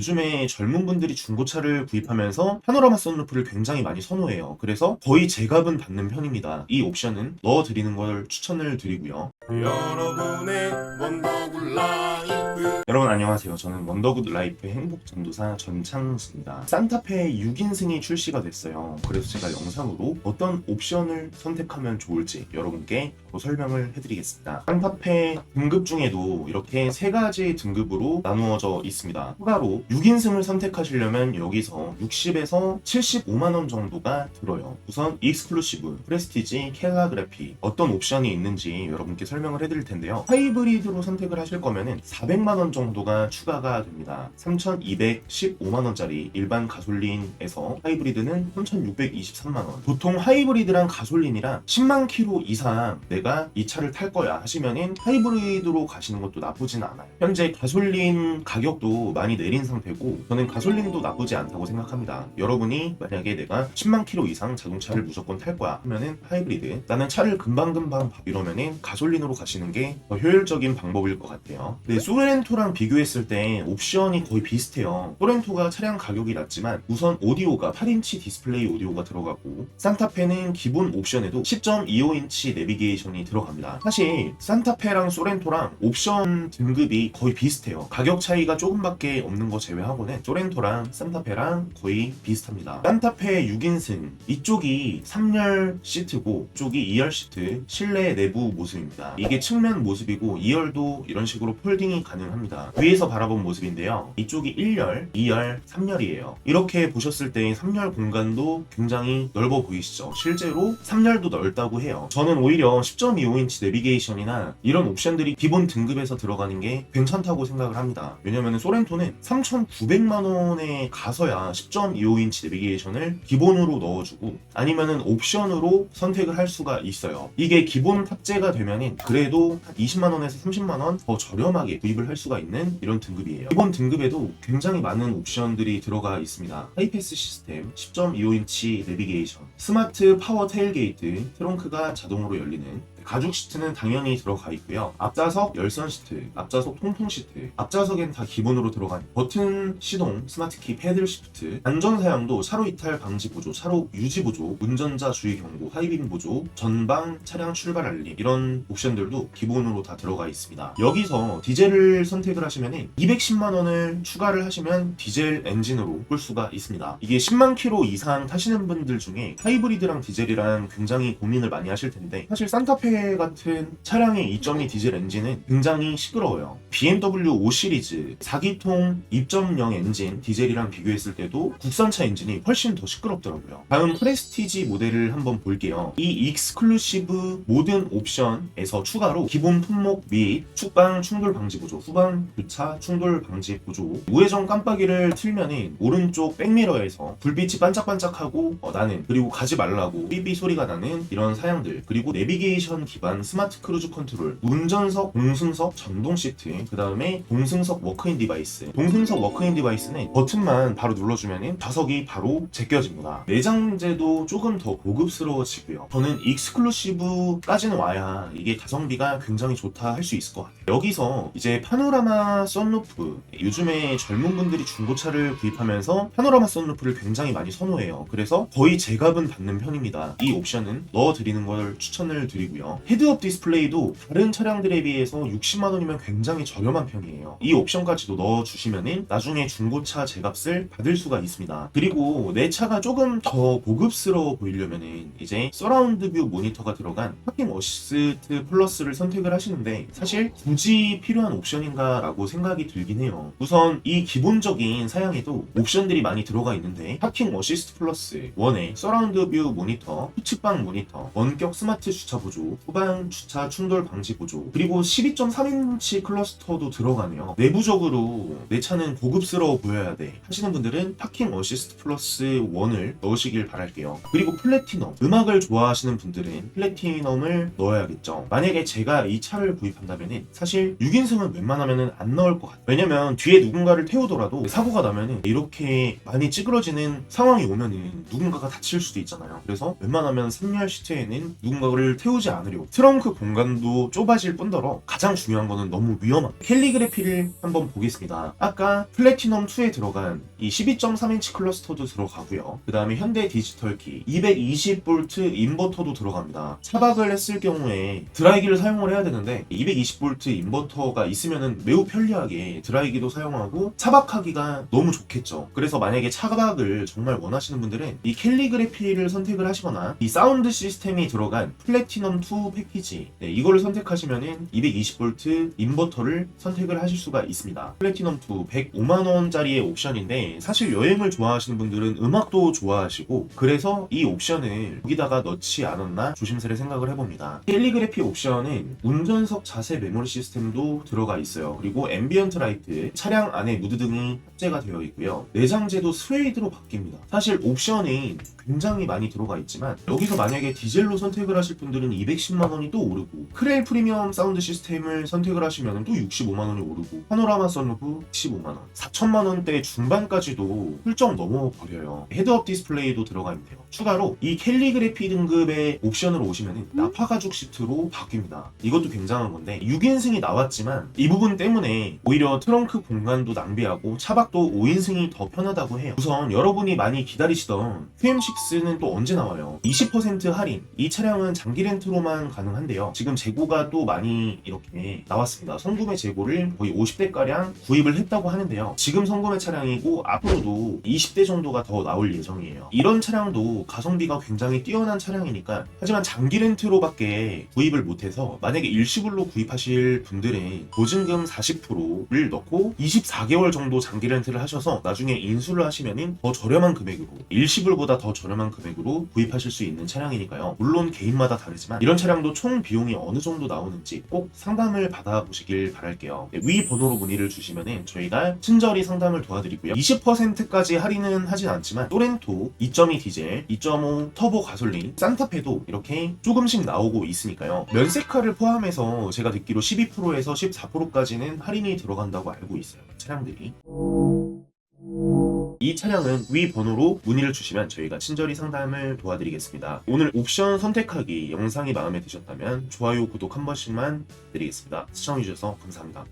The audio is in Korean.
요즘에 젊은 분들이 중고차를 구입하면서 파노라마 썬루프를 굉장히 많이 선호해요. 그래서 거의 제값은 받는 편입니다. 이 옵션은 넣어드리는 걸 추천을 드리고요. 여러분의 원더굴 라이프 여러분 안녕하세요. 저는 원더굿 라이프 행복 전도사 전창수입니다. 산타페 6인승이 출시가 됐어요. 그래서 제가 영상으로 어떤 옵션을 선택하면 좋을지 여러분께 바로 설명을 해드리겠습니다. 산타페 등급 중에도 이렇게 세 가지 등급으로 나누어져 있습니다. 추가로 6인승을 선택하시려면 여기서 60에서 75만 원 정도가 들어요. 우선 익스클루시브, 프레스티지, 켈라그래피 어떤 옵션이 있는지 여러분께 설명을 해드릴 텐데요. 하이브리드로 선택을 하실 거면은 400만 원 정도가 추가가 됩니다. 3,215만 원짜리 일반 가솔린에서 하이브리드는 3,623만 원. 보통 하이브리드랑 가솔린이랑 10만 킬로 이상 내가 이 차를 탈 거야 하시면은 하이브리드로 가시는 것도 나쁘진 않아요. 현재 가솔린 가격도 많이 내린 상태고 저는 가솔린도 나쁘지 않다고 생각합니다. 여러분이 만약에 내가 10만 킬로 이상 자동차를 무조건 탈 거야 하면은 하이브리드 나는 차를 금방금방 밥 이러면은 가솔린으로 가시는 게 더 효율적인 방법일 것 같아요. 네, 소렌토랑 비교했을 때 옵션이 거의 비슷해요. 소렌토가 차량 가격이 낮지만 우선 오디오가 8인치 디스플레이 오디오가 들어가고 산타페는 기본 옵션에도 10.25인치 내비게이션 이 들어갑니다. 사실 산타페랑 소렌토랑 옵션 등급이 거의 비슷해요. 가격 차이가 조금밖에 없는 거 제외하고는 소렌토랑 산타페랑 거의 비슷합니다. 산타페 6인승 이쪽이 3열 시트고 이쪽이 2열 시트 실내 내부 모습입니다. 이게 측면 모습이고 2열도 이런 식으로 폴딩이 가능합니다. 위에서 바라본 모습인데요. 이쪽이 1열, 2열, 3열이에요. 이렇게 보셨을 때 3열 공간도 굉장히 넓어 보이시죠? 실제로 3열도 넓다고 해요. 저는 오히려 10.25인치 내비게이션이나 이런 옵션들이 기본 등급에서 들어가는 게 괜찮다고 생각을 합니다. 왜냐면 소렌토는 3,900만 원에 가서야 10.25인치 내비게이션을 기본으로 넣어주고 아니면은 옵션으로 선택을 할 수가 있어요. 이게 기본 탑재가 되면은 그래도 한 20만 원에서 30만 원 더 저렴하게 구입을 할 수가 있는 이런 등급이에요. 기본 등급에도 굉장히 많은 옵션들이 들어가 있습니다. 하이패스 시스템, 10.25인치 내비게이션, 스마트 파워 테일게이트, 트렁크가 자동으로 열리는 가죽 시트는 당연히 들어가 있고요. 앞좌석 열선 시트, 앞좌석 통풍 시트, 앞좌석엔 다 기본으로 들어간 버튼 시동, 스마트키 패들 시프트, 안전 사양도 차로 이탈 방지 보조, 차로 유지 보조, 운전자 주의 경고, 하이빔 보조, 전방 차량 출발 알림 이런 옵션들도 기본으로 다 들어가 있습니다. 여기서 디젤을 선택을 하시면 210만 원을 추가를 하시면 디젤 엔진으로 끌 수가 있습니다. 이게 10만 킬로 이상 타시는 분들 중에 하이브리드랑 디젤이랑 굉장히 고민을 많이 하실 텐데 사실 산타 페 같은 차량의 2.2 디젤 엔진은 굉장히 시끄러워요. BMW 5 시리즈 4기통 2.0 엔진 디젤이랑 비교했을 때도 국산차 엔진이 훨씬 더 시끄럽더라고요. 다음 프레스티지 모델을 한번 볼게요. 이 익스클루시브 모든 옵션에서 추가로 기본 품목 및 축방 충돌 방지 보조, 후방 교차 충돌 방지 보조, 우회전 깜빡이를 틀면은 오른쪽 백미러에서 불빛이 반짝반짝하고 어, 나는 그리고 가지 말라고 삐삐 소리가 나는 이런 사양들 그리고 내비게이션 기반 스마트 크루즈 컨트롤, 운전석, 동승석, 전동 시트, 그 다음에 동승석 워크인 디바이스. 동승석 워크인 디바이스는 버튼만 바로 눌러주면은 좌석이 바로 제껴집니다. 내장재도 조금 더 고급스러워지고요. 저는 익스클루시브까지는 와야 이게 가성비가 굉장히 좋다 할 수 있을 것 같아요. 여기서 이제 파노라마 썬루프 요즘에 젊은 분들이 중고차를 구입하면서 파노라마 썬루프를 굉장히 많이 선호해요. 그래서 거의 제값은 받는 편입니다. 이 옵션은 넣어드리는 걸 추천을 드리고요. 헤드업 디스플레이도 다른 차량들에 비해서 60만 원이면 굉장히 저렴한 편이에요. 이 옵션까지도 넣어주시면은 나중에 중고차 제값을 받을 수가 있습니다. 그리고 내 차가 조금 더 고급스러워 보이려면은 이제 서라운드 뷰 모니터가 들어간 파킹 어시스트 플러스를 선택을 하시는데 사실 굳이 필요한 옵션인가 라고 생각이 들긴 해요. 우선 이 기본적인 사양에도 옵션들이 많이 들어가 있는데 파킹 어시스트 플러스 원에 서라운드 뷰 모니터, 후측방 모니터, 원격 스마트 주차 보조, 후방 주차 충돌 방지 보조, 그리고 12.3인치 클러스터도 들어가네요. 내부적으로 내 차는 고급스러워 보여야 돼 하시는 분들은 파킹 어시스트 플러스 1을 넣으시길 바랄게요. 그리고 플래티넘, 음악을 좋아하시는 분들은 플래티넘을 넣어야겠죠. 만약에 제가 이 차를 구입한다면 사실 6인승은 웬만하면 안 넣을 것 같아요. 왜냐면 뒤에 누군가를 태우더라도 사고가 나면 이렇게 많이 찌그러지는 상황이 오면은 누군가가 다칠 수도 있잖아요. 그래서 웬만하면 3열 시트에는 누군가를 태우지 그리고 트렁크 공간도 좁아질 뿐더러 가장 중요한 거는 너무 위험한 캘리그래피를 한번 보겠습니다. 아까 플래티넘 2에 들어간 이 12.3인치 클러스터도 들어가고요. 그 다음에 현대 디지털 키 220V 인버터도 들어갑니다. 차박을 했을 경우에 드라이기를 사용을 해야 되는데 220V 인버터가 있으면 매우 편리하게 드라이기도 사용하고 차박하기가 너무 좋겠죠. 그래서 만약에 차박을 정말 원하시는 분들은 이 캘리그래피를 선택을 하시거나 이 사운드 시스템이 들어간 플래티넘 2 패키지 네, 이거를 선택하시면은 220V 인버터를 선택을 하실 수가 있습니다. 플래티넘 2 105만 원짜리의 옵션인데 사실 여행을 좋아하시는 분들은 음악도 좋아하시고 그래서 이 옵션을 여기다가 넣지 않았나 조심스레 생각을 해봅니다. 캘리그래피 옵션은 운전석 자세 메모리 시스템도 들어가 있어요. 그리고 앰비언트 라이트, 차량 안에 무드 등이 탑재가 되어 있고요. 내장재도 스웨이드로 바뀝니다. 사실 옵션이 굉장히 많이 들어가 있지만 여기서 만약에 디젤로 선택을 하실 분들은 210만 원이 또 오르고 크렐 프리미엄 사운드 시스템을 선택을 하시면 또 65만 원이 오르고 파노라마 선루프 15만 원 4천만 원대 중반까지도 훌쩍 넘어 버려요. 헤드업 디스플레이도 들어가 있네요. 추가로 이 캘리그래피 등급의 옵션으로 오시면 나파 가죽 시트로 바뀝니다. 이것도 굉장한 건데 6인승이 나왔지만 이 부분 때문에 오히려 트렁크 공간도 낭비하고 차박도 5인승이 더 편하다고 해요. 우선 여러분이 많이 기다리시던 QM6는 또 언제 나와요? 20% 할인. 이 차량은 장기 렌트로 만 가능한데요. 지금 재고가 또 많이 이렇게 나왔습니다. 성구매 재고를 거의 50대가량 구입을 했다고 하는데요. 지금 성구매 차량이고 앞으로도 20대 정도가 더 나올 예정이에요. 이런 차량도 가성비가 굉장히 뛰어난 차량이니까 하지만 장기 렌트로밖에 구입을 못해서 만약에 일시불로 구입하실 분들은 보증금 40%를 넣고 24개월 정도 장기 렌트를 하셔서 나중에 인수를 하시면은 더 저렴한 금액으로 일시불보다 더 저렴한 금액으로 구입하실 수 있는 차량이니까요. 물론 개인마다 다르지만 이런 차량도 총 비용이 어느 정도 나오는지 꼭 상담을 받아보시길 바랄게요. 네, 위 번호로 문의를 주시면은 저희가 친절히 상담을 도와드리고요. 20%까지 할인은 하진 않지만 또렌토 2.2 디젤, 2.5 터보 가솔린, 산타페도 이렇게 조금씩 나오고 있으니까요. 면세카를 포함해서 제가 듣기로 12%에서 14%까지는 할인이 들어간다고 알고 있어요. 차량들이. 이 차량은 위 번호로 문의를 주시면 저희가 친절히 상담을 도와드리겠습니다. 오늘 옵션 선택하기 영상이 마음에 드셨다면 좋아요, 구독 한 번씩만 드리겠습니다. 시청해주셔서 감사합니다.